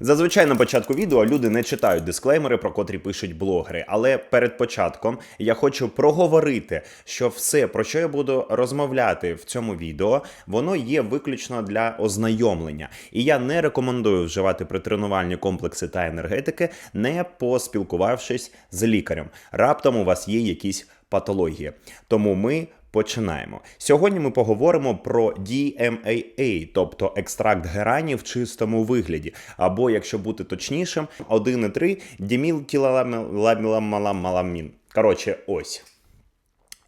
Зазвичай на початку відео люди не читають дисклеймери, про котрі пишуть блогери. Але перед початком я хочу проговорити, що все, про що я буду розмовляти в цьому відео, воно є виключно для ознайомлення. І я не рекомендую вживати притренувальні комплекси та енергетики, не поспілкувавшись з лікарем. Раптом у вас є якісь патології. Тому ми Починаємо. Сьогодні ми поговоримо про DMAA, тобто екстракт герані в чистому вигляді, або, якщо бути точнішим, 1,3 дімілкіламаламаламін. Коротше, ось.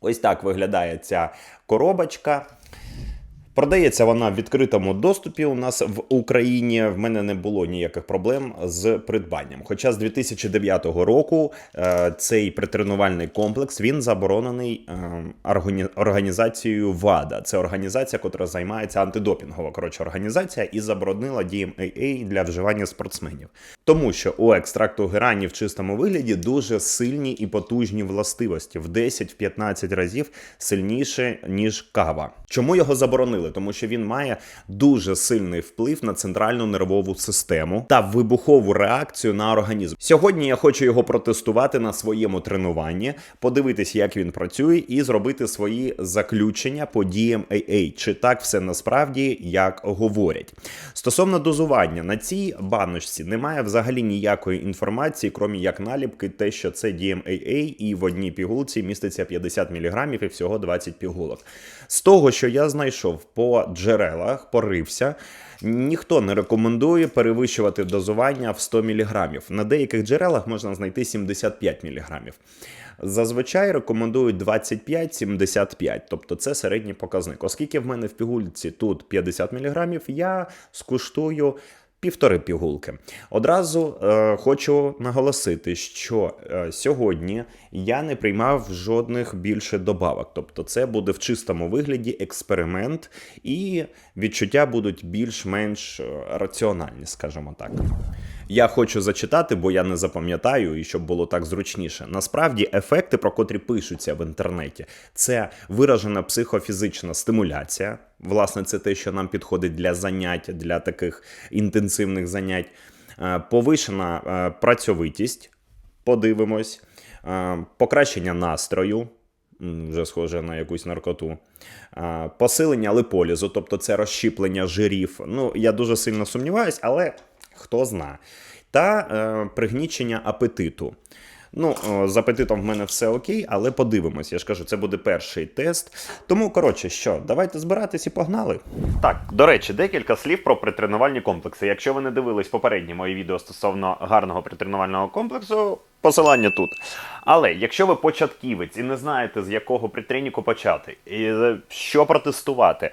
Ось так виглядає ця коробочка. Продається вона в відкритому доступі у нас в Україні. В мене не було ніяких проблем з придбанням. Хоча з 2009 року е, цей притренувальний комплекс він заборонений е, органі- організацією ВАДА. Це організація, яка займається антидопінгова коротше організація, і заборонила DMAA для вживання спортсменів. Тому що у екстракту герані в чистому вигляді дуже сильні і потужні властивості в 10-15 разів сильніше ніж кава. Чому його заборонили? Тому що він має дуже сильний вплив на центральну нервову систему та вибухову реакцію на організм. Сьогодні я хочу його протестувати на своєму тренуванні, подивитись, як він працює, і зробити свої заключення по DMAA, чи так все насправді як говорять. Стосовно дозування, на цій баночці немає взагалі ніякої інформації, крім як наліпки, те, що це DMAA, і в одній пігулці міститься 50 мг і всього 20 пігулок. З того, що я знайшов по джерелах, порився. Ніхто не рекомендує перевищувати дозування в 100 мг. На деяких джерелах можна знайти 75 мг. Зазвичай рекомендують 25-75, тобто це середній показник. Оскільки в мене в пігульці тут 50 мг, я скуштую півтори пігулки. Одразу е, хочу наголосити, що е, сьогодні я не приймав жодних більше добавок. Тобто, це буде в чистому вигляді експеримент, і відчуття будуть більш-менш е, раціональні, скажімо так. Я хочу зачитати, бо я не запам'ятаю, і щоб було так зручніше. Насправді, ефекти, про котрі пишуться в інтернеті, це виражена психофізична стимуляція. Власне, це те, що нам підходить для занять, для таких інтенсивних занять, Е, повишена е, працьовитість. Подивимось, Е, покращення настрою. Вже схоже на якусь наркоту. Посилення липолізу, тобто це розщіплення жирів. Ну, я дуже сильно сумніваюсь, але хто зна. Та е, пригнічення апетиту. Ну, з апетитом в мене все окей, але подивимось. Я ж кажу, це буде перший тест. Тому, коротше, що, давайте збиратись і погнали. Так, до речі, декілька слів про притренувальні комплекси. Якщо ви не дивились попередні мої відео стосовно гарного притренувального комплексу, посилання тут. Але якщо ви початківець і не знаєте, з якого притреніку почати, і е, що протестувати,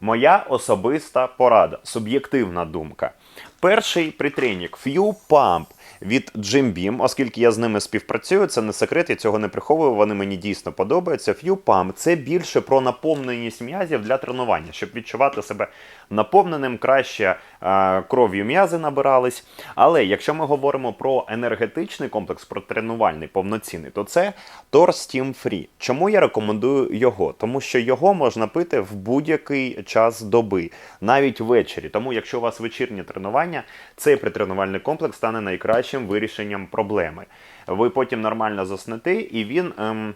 моя особиста порада, суб'єктивна думка. Перший притренік Few Pump від Jim Beam, оскільки я з ними співпрацюю, це не секрет, я цього не приховую, вони мені дійсно подобаються. Few Pump – це більше про наповненість м'язів для тренування, щоб відчувати себе наповненим, краще е, кров'ю м'язи набирались. Але якщо ми говоримо про енергетичний комплекс, про тренувальний повноцінний, то це Tor Steam Free. Чому я рекомендую його? Тому що його можна пити в будь-який час доби, навіть ввечері. Тому, якщо у вас вечірнє тренування, цей притренувальний комплекс стане найкращим вирішенням проблеми. Ви потім нормально заснете, і він ем,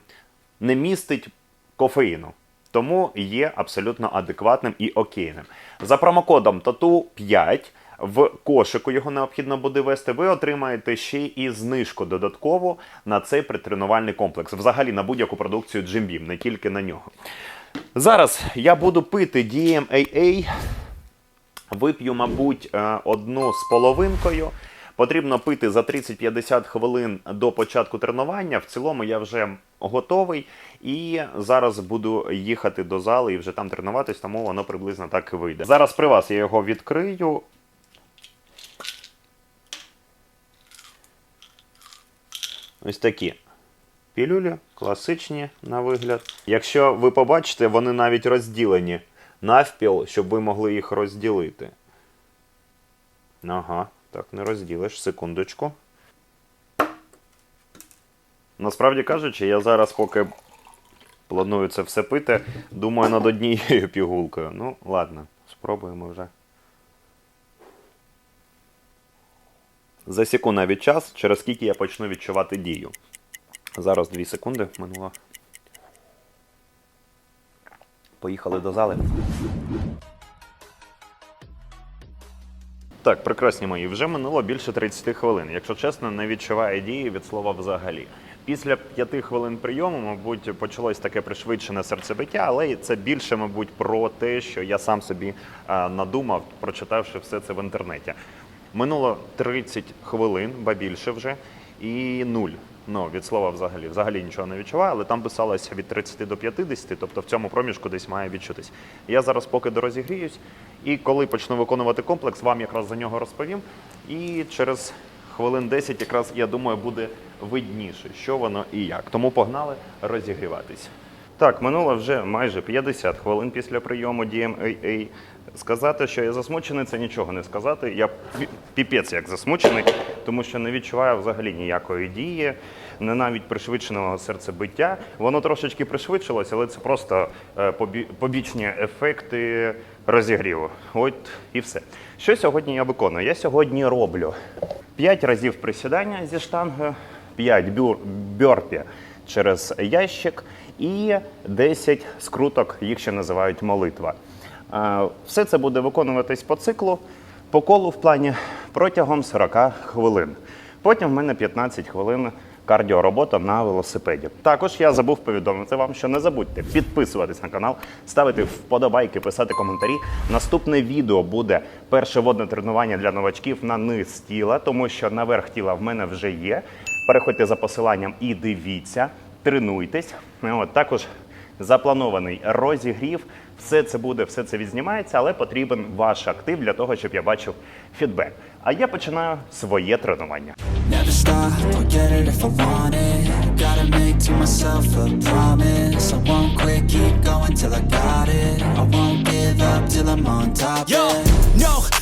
не містить кофеїну. Тому є абсолютно адекватним і окейним. За промокодом TATU5 в кошику його необхідно буде вести. Ви отримаєте ще і знижку додаткову на цей притренувальний комплекс. Взагалі на будь-яку продукцію Jim Beam, не тільки на нього. Зараз я буду пити DMAA. Вип'ю, мабуть, е, одну з половинкою. Потрібно пити за 30-50 хвилин до початку тренування. В цілому я вже готовий і зараз буду їхати до зали і вже там тренуватись, тому воно приблизно так і вийде. Зараз при вас я його відкрию. Ось такі пілюлі, класичні на вигляд. Якщо ви побачите, вони навіть розділені навпіл, щоб ви могли їх розділити. Ага, так, не розділиш, секундочку. Насправді кажучи, я зараз, поки планую це все пити, думаю над однією пігулкою. Ну, ладно, спробуємо вже. Засіку навіть час, через скільки я почну відчувати дію. Зараз 2 секунди минуло. Поїхали до зали. Так, прекрасні мої, вже минуло більше 30 хвилин. Якщо чесно, не відчуваю дії від слова взагалі. Після п'яти хвилин прийому, мабуть, почалось таке пришвидшене серцебиття, але це більше, мабуть, про те, що я сам собі а, надумав, прочитавши все це в інтернеті. Минуло 30 хвилин, ба більше вже, і нуль. Ну, від слова взагалі. Взагалі нічого не відчуваю, але там писалося від 30 до 50, тобто в цьому проміжку десь має відчутись. Я зараз поки дорозігріюсь, і коли почну виконувати комплекс, вам якраз за нього розповім. І через хвилин 10 якраз, я думаю, буде видніше, що воно і як. Тому погнали розігріватись. Так, минуло вже майже 50 хвилин після прийому DMAA. Сказати, що я засмучений, це нічого не сказати. Я піпець як засмучений, тому що не відчуваю взагалі ніякої дії, не навіть пришвидшеного серцебиття. Воно трошечки пришвидшилось, але це просто е, побічні ефекти розігріву. От і все. Що сьогодні я виконую? Я сьогодні роблю 5 разів присідання зі штангою, 5 бюр, бьорпі через ящик і 10 скруток, їх ще називають молитва. Е, Все це буде виконуватись по циклу, по колу в плані протягом 40 хвилин. Потім в мене 15 хвилин кардіоробота на велосипеді. Також я забув повідомити вам, що не забудьте підписуватись на канал, ставити вподобайки, писати коментарі. Наступне відео буде перше водне тренування для новачків на низ тіла, тому що наверх тіла в мене вже є. Переходьте за посиланням і дивіться, тренуйтесь. Ну, От, також запланований розігрів. Все це буде, все це відзнімається, але потрібен ваш актив для того, щоб я бачив фідбек. А я починаю своє тренування. Yo, no,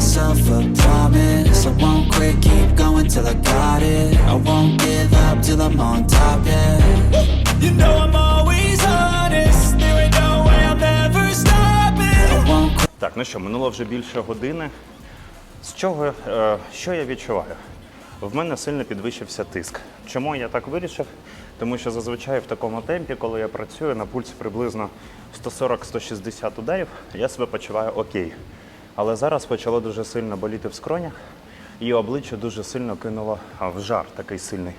myself a promise I won't quit, keep going till I got it I won't give up till I'm on top, yeah You know I'm always honest. There ain't no way I'm ever stopping. I won't quit Так, ну що, минуло вже більше години. З чого, е, що я відчуваю? В мене сильно підвищився тиск. Чому я так вирішив? Тому що зазвичай в такому темпі, коли я працюю на пульсі приблизно 140-160 ударів, я себе почуваю окей. Але зараз почало дуже сильно боліти в скронях, і обличчя дуже сильно кинуло в жар такий сильний.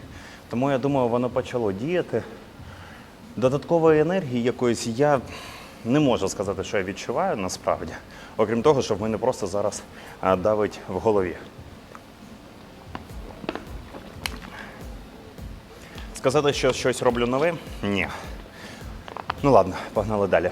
Тому я думаю, воно почало діяти. Додаткової енергії якоїсь я не можу сказати, що я відчуваю насправді. Окрім того, що в мене просто зараз давить в голові. Сказати, що щось роблю нове? Ні. Ну ладно, погнали далі.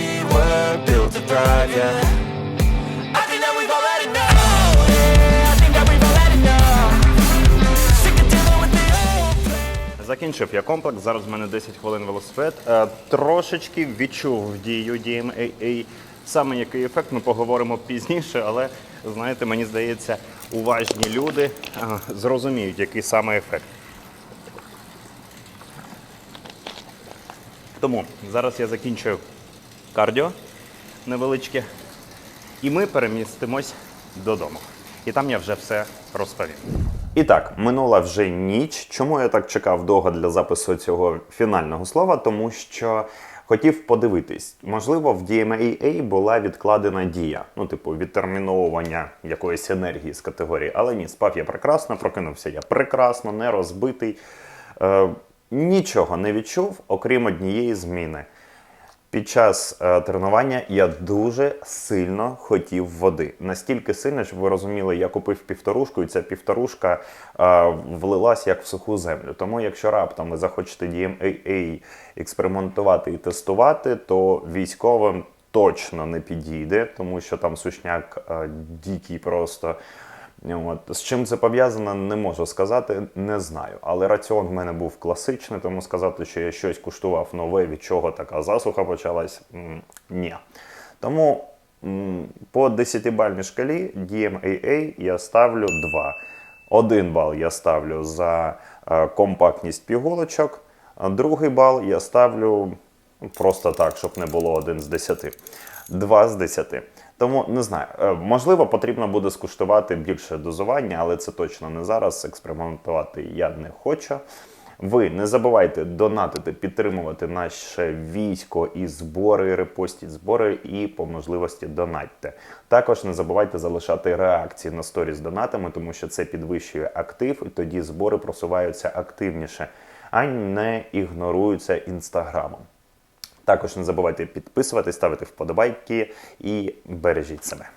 were built to thrive, yeah Закінчив я комплекс. Зараз в мене 10 хвилин велосипед. Е, Трошечки відчув дію DMAA. Саме який ефект ми поговоримо пізніше, але знаєте, мені здається, уважні люди е, зрозуміють, який саме ефект. Тому зараз я закінчую кардіо невеличке. І ми перемістимось додому. І там я вже все розповім. І так, минула вже ніч. Чому я так чекав довго для запису цього фінального слова? Тому що хотів подивитись, можливо, в DMAA була відкладена дія, ну, типу, відтерміновування якоїсь енергії з категорії. Але ні, спав я прекрасно, прокинувся я прекрасно, не розбитий. Е, нічого не відчув, окрім однієї зміни. Під час е, тренування я дуже сильно хотів води. Настільки сильно, щоб ви розуміли, я купив півторушку, і ця півторушка е, влилась як в суху землю. Тому, якщо раптом ви захочете DMAA експериментувати і тестувати, то військовим точно не підійде, тому що там сушняк е, дикий просто. От. З чим це пов'язано, не можу сказати, не знаю. Але раціон в мене був класичний, тому сказати, що я щось куштував нове, від чого така засуха почалась, ні. Тому по 10-бальній шкалі DMAA я ставлю 2. Один бал я ставлю за е, компактність пігулочок, а другий бал я ставлю просто так, щоб не було один з 10. 2 з 10. Тому не знаю, е, можливо, потрібно буде скуштувати більше дозування, але це точно не зараз. Експериментувати я не хочу. Ви не забувайте донатити, підтримувати наше військо і збори, репостіть збори і по можливості донатьте. Також не забувайте залишати реакції на сторі з донатами, тому що це підвищує актив, і тоді збори просуваються активніше, а не ігноруються інстаграмом. Також не забувайте підписуватись, ставити вподобайки і бережіть себе.